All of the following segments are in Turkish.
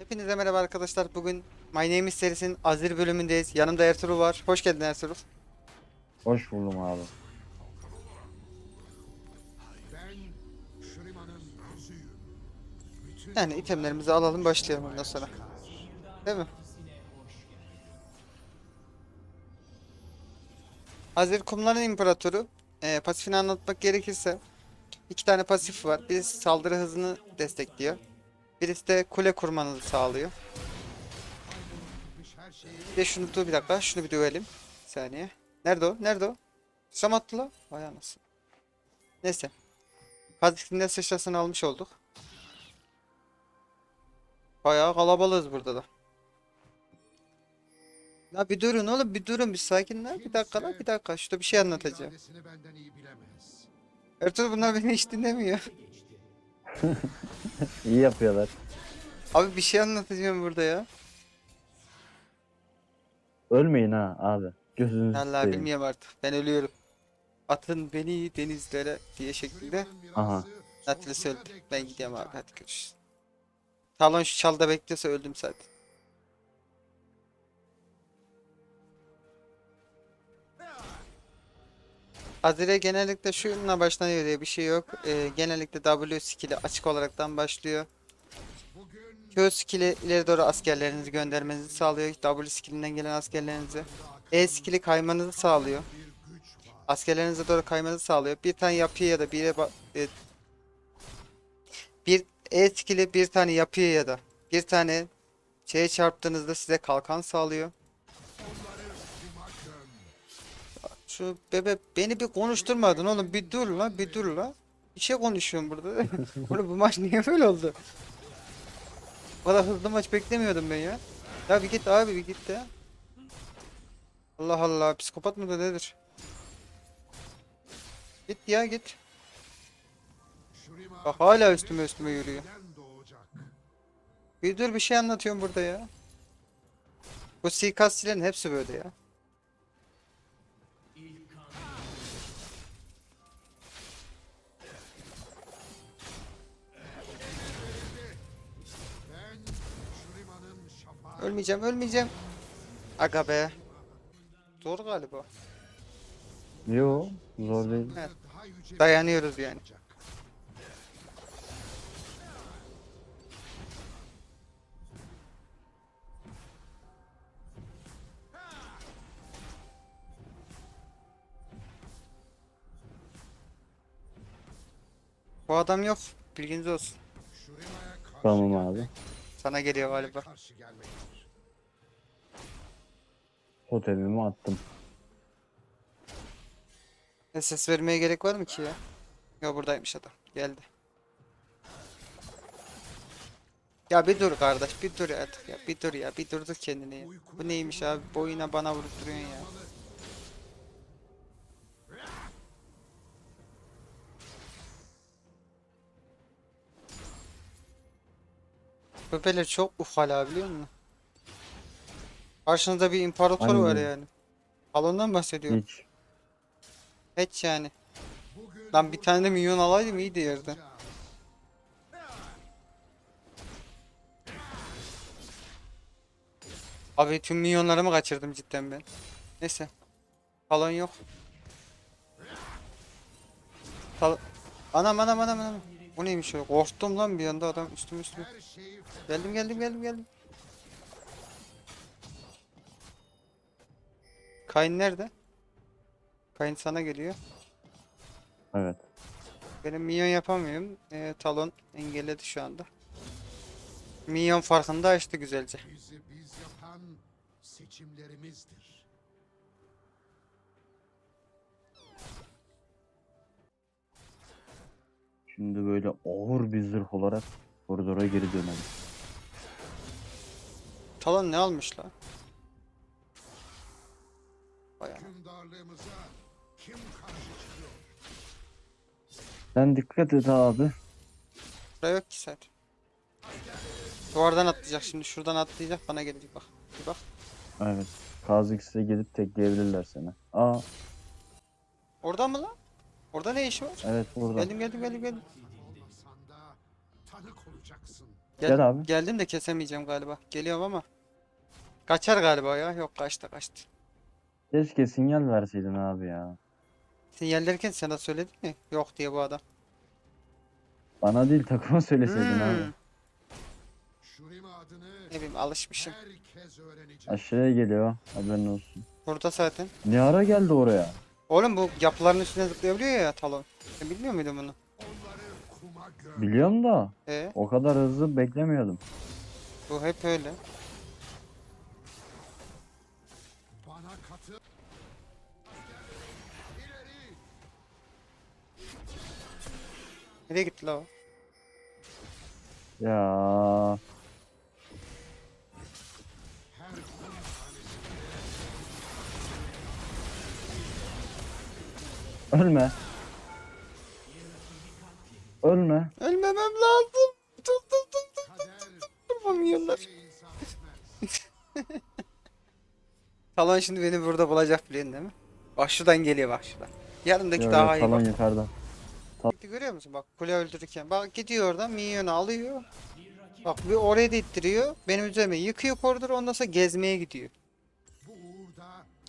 Hepinize merhaba arkadaşlar. Bugün My Name is serisinin Azir bölümündeyiz. Yanımda Ertuğrul var. Hoş geldin Ertuğrul. Hoş buldum abi. Yani itemlerimizi alalım başlayalım ondan sonra. Değil mi? Azir kumların imparatoru. Ee, pasifini anlatmak gerekirse iki tane pasif var. Birisi saldırı hızını destekliyor. Birisi de kule kurmanızı sağlıyor. Bir de şunu dur bir dakika. Şunu bir dövelim. Bir saniye. Nerede o? Nerede o? Sıçram attı la. Vay anasını. Neyse. Pasifinde sıçrasını almış olduk. Bayağı kalabalığız burada da. Ya bir durun oğlum bir durun bir sakin lan bir dakika lan bir dakika şurada bir şey anlatacağım. Ertuğrul bunlar beni hiç dinlemiyor. İyi yapıyorlar. Abi bir şey anlatacağım burada ya. Ölmeyin ha abi. Gözünüzü Allah seveyim. bilmiyorum artık ben ölüyorum. Atın beni denizlere diye şeklinde. Aha. Atlas öldü. Ben gidiyorum abi hadi görüşürüz. Talon şu çalda bekliyorsa öldüm zaten. Azire genellikle şununla başlanıyor diye bir şey yok. Ee, genellikle W skill'i açık olaraktan başlıyor. Q skill'i ileri doğru askerlerinizi göndermenizi sağlıyor. W skill'inden gelen askerlerinizi. E skill'i kaymanızı sağlıyor. Askerlerinize doğru kaymanızı sağlıyor. Bir tane yapıya ya da bir e, bir E skill'i bir tane yapıya ya da bir tane şeye çarptığınızda size kalkan sağlıyor. Şu bebe beni bir konuşturmadın oğlum bir dur la bir dur la. Bir şey konuşuyorum burada. Oğlum bu maç niye böyle oldu? Bu kadar hızlı maç beklemiyordum ben ya. Ya bir git abi bir git ya. Allah Allah psikopat mı da nedir? Git ya git. Bak hala üstüme üstüme yürüyor. Bir dur bir şey anlatıyorum burada ya. Bu suikastçilerin hepsi böyle ya. Ölmeyeceğim ölmeyeceğim. Aga be. Zor galiba. Yo zor değil. Evet. Dayanıyoruz yani. Bu adam yok. Bilginiz olsun. Tamam abi. Sana geliyor galiba. Totemimi attım. E, ses vermeye gerek var mı ki ya? Ya buradaymış adam. Geldi. Ya bir dur kardeş bir dur artık ya bir dur ya bir durdur kendini ya. Bu neymiş abi boyuna bana vurup duruyorsun ya. Bebeler çok ukala biliyor musun? Karşınızda bir imparator var Aynen. yani. Alondan bahsediyorum. Hiç. Hiç yani. Lan bir tane de minyon alaydım iyiydi yerde. Abi tüm minyonlarımı kaçırdım cidden ben. Neyse. Falan yok. Tal anam anam anam anam. Bu neymiş o? Korktum lan bir anda adam üstüme üstüme. Geldim geldim geldim geldim. Kayn nerede? Kayn sana geliyor. Evet. Benim minyon yapamıyorum. Ee, talon engelledi şu anda. Minyon farkında açtı güzelce. bizi biz yapan seçimlerimizdir. Şimdi böyle ağır bir zırh olarak koridora geri dönelim. Talon ne almış la? Bayağı. Sen dikkat et abi. Buraya yok ki zaten. Duvardan atlayacak şimdi. Şuradan atlayacak. Bana gelecek bak. Bir bak. Evet. Kha'Zix'e gelip tekleyebilirler seni. Aa Orada mı lan? Orada ne işi var? evet burada. Geldim geldim geldim geldim. Gel, Gel abi. Geldim de kesemeyeceğim galiba. Geliyorum ama. Kaçar galiba ya. Yok kaçtı kaçtı. Keşke sinyal verseydin abi ya. Sinyallerken sana söyledim mi? Yok diye bu adam. Bana değil takıma söyleseydin Hmm. abi. Ne bileyim alışmışım. Aşağıya geliyor. Haberin olsun. Burada zaten. Ne ara geldi oraya? Oğlum bu yapıların üstüne zıplayabiliyor ya talon. Sen bilmiyor muydun bunu? Biliyorum da E o kadar hızlı beklemiyordum. bu hep öyle. Nereye gitti la o? Ya ölme. Ölme. Ölmemem lazım. Dur dur dur dur. kader Durmamıyorlar. kimseye insaf etmez. Talon şimdi beni burada bulacak biliyorsun değil mi? Bak şuradan geliyor bak şuradan. Yanındaki Yo, daha yo, iyi talon bak. yukarıda. Gitti görüyor musun? Bak kule öldürürken. Bak gidiyor oradan minyonu alıyor. Bak bir oraya da ittiriyor. Benim üzerime yıkıyor koridoru ondan sonra gezmeye gidiyor.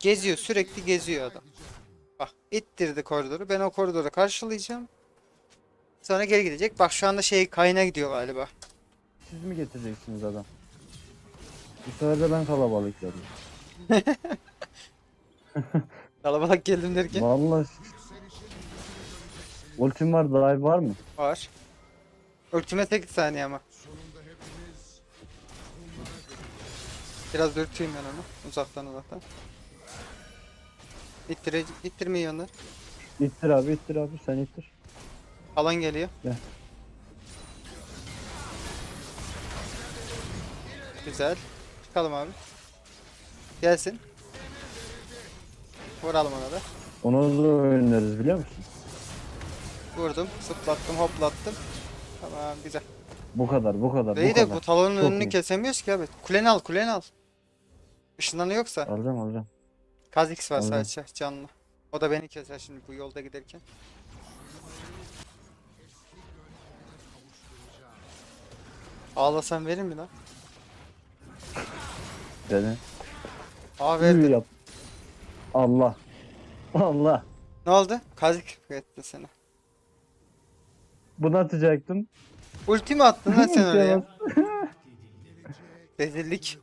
Geziyor sürekli geziyor adam. Bak ittirdi koridoru. Ben o koridoru karşılayacağım. Sonra geri gidecek. Bak şu anda şey kayına gidiyor galiba. Siz mi getireceksiniz adam? Bu sefer de ben kalabalık geldim. Kalabalık geldim derken. Vallahi Ultim var, dive var mı? Var. Ultime 8 saniye ama. Biraz dürteyim ben onu. Uzaktan uzaktan. İttire, ittirmeyi onlar. İttir abi, ittir abi, sen ittir. Alan geliyor. Gel. Güzel. Çıkalım abi. Gelsin. Vuralım ona da. Onu da oynarız biliyor musun? Vurdum, zıplattım, hoplattım. Tamam güzel. Bu kadar, bu kadar, bu de kadar. bu talonun Çok önünü iyi. kesemiyoruz ki abi. Kuleni al, kuleni al. Işınlanı yoksa. Alacağım, alacağım. Kazix var sadece canlı. O da beni keser şimdi bu yolda giderken. Ağlasam verir mi lan? Dene. Aa verdi. yap. Allah. Allah. Ne oldu? Kazik etti seni. Bunu atacaktım. Ulti mi attın lan sen oraya? Rezillik.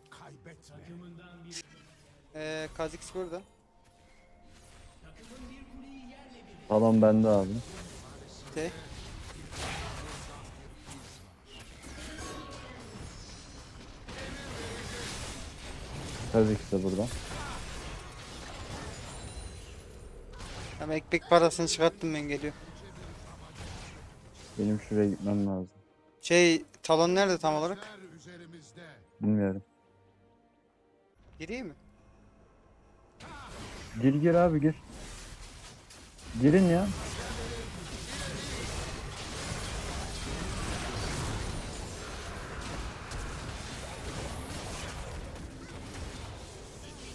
Ee, Kazix burada. Talon bende abi. Okey. Kazik de burada. Ama ekmek parasını çıkarttım ben geliyor. Benim şuraya gitmem lazım. Şey talon nerede tam olarak? Bilmiyorum. Gireyim mi? Gir gir abi gir. Girin ya.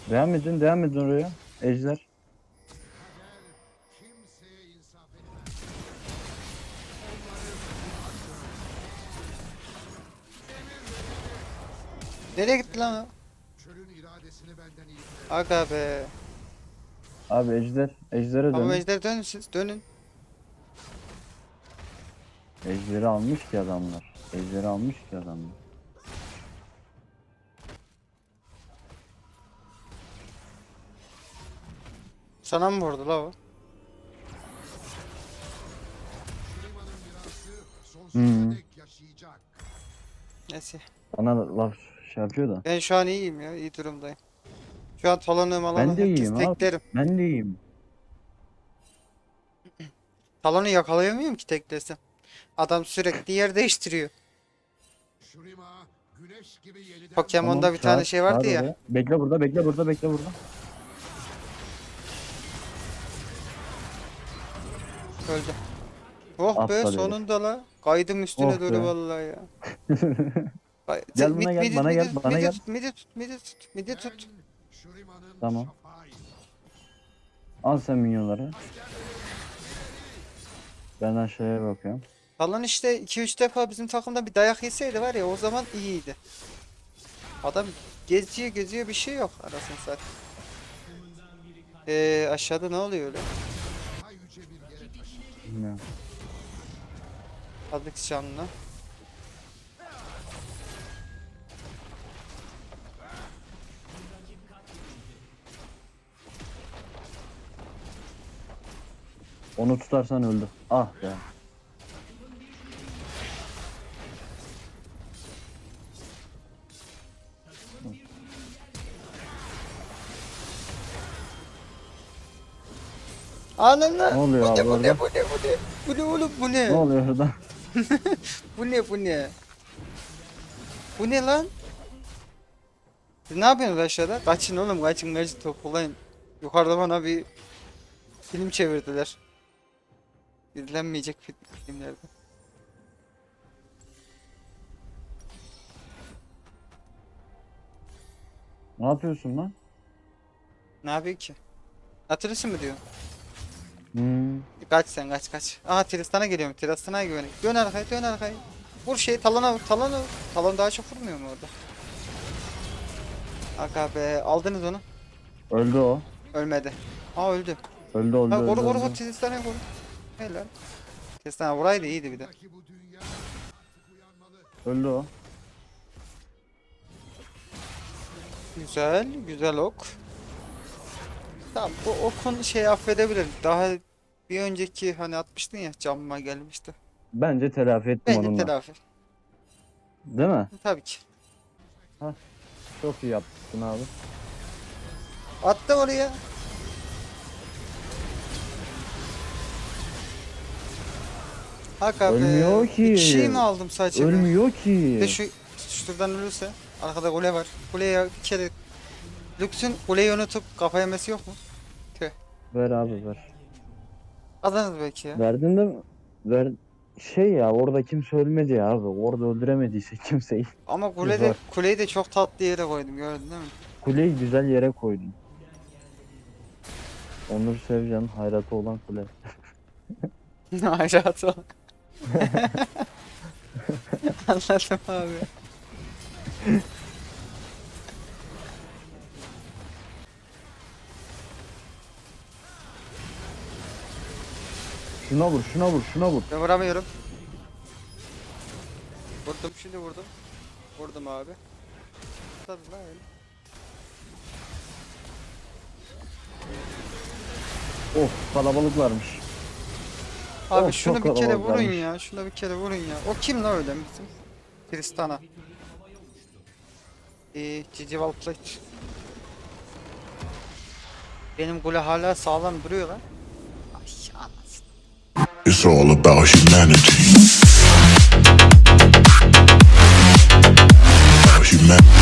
Devam edin, devam edin oraya. Ejder. Nereye gitti lan o? Aga be. Abi ejder. Ejder'e Tamam dön. ejder dönün siz dönün. Ejder'i almış ki adamlar. Ejder'i almış ki adamlar. Sana mı vurdu la o? Hmm. Neyse. Bana laf şey yapıyor da. Ben şu an iyiyim ya. iyi durumdayım. Şu an talonu malonu Ben de herkes iyiyim abi. teklerim. Ben de iyiyim. Talonu yakalayamıyorum ki teklesem. Adam sürekli yer değiştiriyor. Şurima güneş gibi yeniden Pokemon'da Tamam, bir tane çağır- şey vardı çağır ya. oraya. Bekle burada, bekle burada, bekle burada. Öldü. Oh be Aptal herif. sonunda la. Kaydım üstüne Oh doğru be. vallahi ya. Gel buna gel, midi- bana midi- gel, bana midi gel. Tut, midi tut, midi tut, midi tut. Tamam. Al sen minyonları. Ben aşağıya bakıyorum. Talon işte 2-3 defa bizim takımda bir dayak yeseydi var ya o zaman iyiydi. Adam geziyor geziyor bir şey yok arasını satayım. Ee, aşağıda ne oluyor öyle? Bilmiyorum. Aldık canını. Onu tutarsan öldü. Ah be. Ananı. Ne oluyor bu abi ne, bu orada? ne bu ne bu ne? Bu ne oğlum bu ne? Ne oluyor orada? Bu ne bu ne? Bu ne lan? Siz ne yapıyorsunuz aşağıda? Kaçın oğlum kaçın kaçın toplayın. Yukarıda bana bir film çevirdiler. İzlenmeyecek fi- filmlerde. Ne yapıyorsun lan? Ne yapıyor ki? Hatırlısın mı diyor? Hmm. Kaç sen kaç kaç. Aha Tristan'a geliyorum. Tristan'a güvenin. Dön arkaya dön arkaya. Vur şey talona vur talona vur. Talon daha çok vurmuyor mu orada? Aga be aldınız onu. Öldü o. Ölmedi. Aa öldü. Öldü öldü Ha, koru koru koru Tristan'a koru. Helal. Tristan'a vuraydı iyiydi bir de. Öldü o. Güzel güzel ok. Tamam bu okun şey affedebilirim. Daha bir önceki hani atmıştın ya camıma gelmişti. Bence telafi ettim Bence onunla. telafi. Değil mi? Tabii ki. Çok iyi yaptın abi. Attı oraya. Haka be. Ölmüyor ki. Bir kişiyi mi aldım sadece? Ölmüyor ki. de şu şuradan ölürse arkada kule var. Kuleye bir kere Lux'un kuleyi unutup kafa yemesi yok mu? Ver abi ver. Kazanırız belki ya. Verdin de ver şey ya orada kimse ölmedi ya abi. Orada öldüremediyse kimseyi. Ama kulede, Güzel. kuleyi de çok tatlı yere koydum gördün değil mi? Kuleyi güzel yere koydun. Onur Sevcan hayratı olan kule. Hayrat o. Anladım abi. Şuna vur şuna vur şuna vur. Ben vuramıyorum. Vurdum şimdi vurdum. Vurdum abi. Tabii lan öyle. Of kalabalık varmış. Abi oh, şunu bir kere vurun gelmiş. ya. Şuna bir kere vurun ya. O kim la öyle bizim? Tristana. Ee, Cici Valkleç. Benim gule hala sağlam duruyor lan. Ay anasın. It's all about humanity. Humanity.